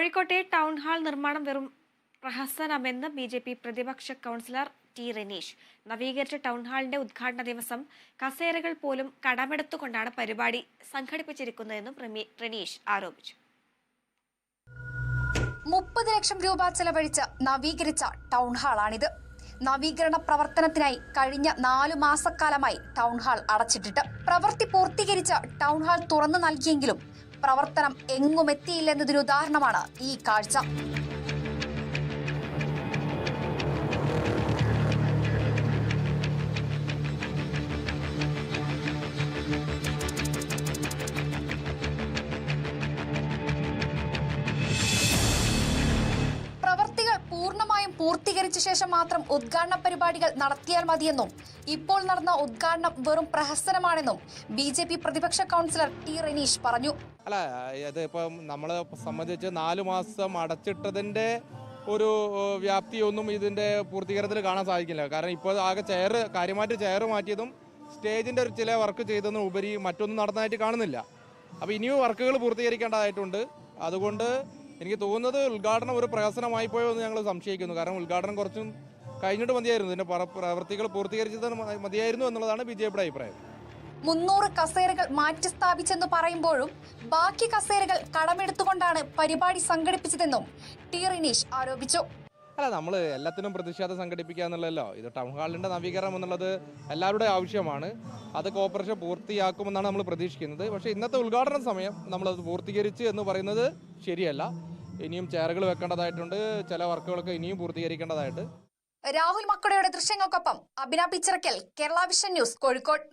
കോഴിക്കോട്ടെ town hall നിർമ്മാണം വെറും പ്രഹസനമെന്ന് ബി ജെ പി പ്രതിപക്ഷ കൗൺസിലർ ടി റെനീഷ് നവീകരിച്ച ടൗൺ ഹാളിന്റെ ഉദ്ഘാടന ദിവസം കസേരകൾ പോലും കടമെടുത്തുകൊണ്ടാണ് പരിപാടി സംഘടിപ്പിച്ചിരിക്കുന്നതെന്നും റെനീഷ് ആരോപിച്ചു. മുപ്പത് ലക്ഷം രൂപ ചെലവഴിച്ച് നവീകരിച്ച ടൗൺ ഹാളാണിത്. നവീകരണ പ്രവർത്തനത്തിനായി കഴിഞ്ഞ നാലു മാസക്കാലമായി ടൗൺ ഹാൾ അടച്ചിട്ടിട്ട് പ്രവൃത്തി പൂർത്തീകരിച്ച ടൗൺ ഹാൾ തുറന്നു നൽകിയെങ്കിലും പ്രവർത്തനം എങ്ങും എത്തിയില്ലെന്നതിന് ഉദാഹരണമാണ് ഈ കാഴ്ച. പൂർണമായും പൂർത്തീകരിച്ച ശേഷം മാത്രം ഉദ്ഘാടന പരിപാടികൾ നടത്തിയാൽ മതിയെന്നും ഇപ്പോൾ നടന്ന ഉദ്ഘാടനം വെറും പ്രഹസനമാണെന്നും ബി പ്രതിപക്ഷ കൗൺസിലർ ടി റെനീഷ് പറഞ്ഞു. അല്ല ഇത് ഇപ്പം നമ്മളെ സംബന്ധിച്ച് നാല് മാസം അടച്ചിട്ടതിന്റെ ഒരു വ്യാപ്തിയൊന്നും ഇതിന്റെ പൂർത്തീകരണത്തിൽ കാണാൻ സാധിക്കില്ല. കാരണം ഇപ്പോൾ ആകെ ചെയർ കാര്യമായിട്ട് ചെയർ മാറ്റിയതും സ്റ്റേജിന്റെ ഒരു ചില വർക്ക് ചെയ്തതിന് ഉപരി മറ്റൊന്നും നടന്നതായിട്ട് കാണുന്നില്ല. അപ്പോൾ ഇനിയും വർക്കുകൾ പൂർത്തീകരിക്കേണ്ടതായിട്ടുണ്ട്. അതുകൊണ്ട് എനിക്ക് തോന്നുന്നത് ഉദ്ഘാടനം ഒരു പ്രഹസനമായി പോയോ എന്ന് ഞങ്ങൾ സംശയിക്കുന്നു. കാരണം ഉദ്ഘാടനം കുറച്ചും കഴിഞ്ഞിട്ട് മതിയായിരുന്നു. ഇതിന്റെ പ്ര- പ്രവൃത്തികൾ പൂർത്തീകരിച്ചത് മതിയായിരുന്നു എന്നുള്ളതാണ് ബി ജെ പിയുടെ അഭിപ്രായം. മുന്നൂറ് കസേരകൾ മാറ്റിസ്ഥാപിച്ചെന്ന് പറയുമ്പോഴും ബാക്കി കസേരകൾ കടമെടുത്തുകൊണ്ടാണ് പരിപാടി സംഘടിപ്പിച്ചതെന്നും ടി റിനീഷ് ആരോപിച്ചു. അല്ല നമ്മൾ എല്ലാത്തിനും പ്രതിഷേധം സംഘടിപ്പിക്കുക എന്നുള്ളതല്ലോ. ഇത് ടൗൺ ഹാളിന്റെ നവീകരണം എന്നുള്ളത് എല്ലാവരുടെ ആവശ്യമാണ്. അത് കോർപ്പറേഷൻ പൂർത്തിയാക്കുമെന്നാണ് നമ്മൾ പ്രതീക്ഷിക്കുന്നത്. പക്ഷേ ഇന്നത്തെ ഉദ്ഘാടന സമയം നമ്മളത് പൂർത്തീകരിച്ച് എന്ന് പറയുന്നത് ശരിയല്ല. ഇനിയും ചെയറുകൾ വെക്കേണ്ടതായിട്ടുണ്ട്. ചില വർക്കുകളൊക്കെ ഇനിയും പൂർത്തീകരിക്കേണ്ടതായിട്ട്. രാഹുൽ മക്കടയുടെ ദൃശ്യങ്ങൾക്കൊപ്പം അഭിന പിച്ചറക്കൽ കേരള വിഷൻ ന്യൂസ് കോഴിക്കോട്.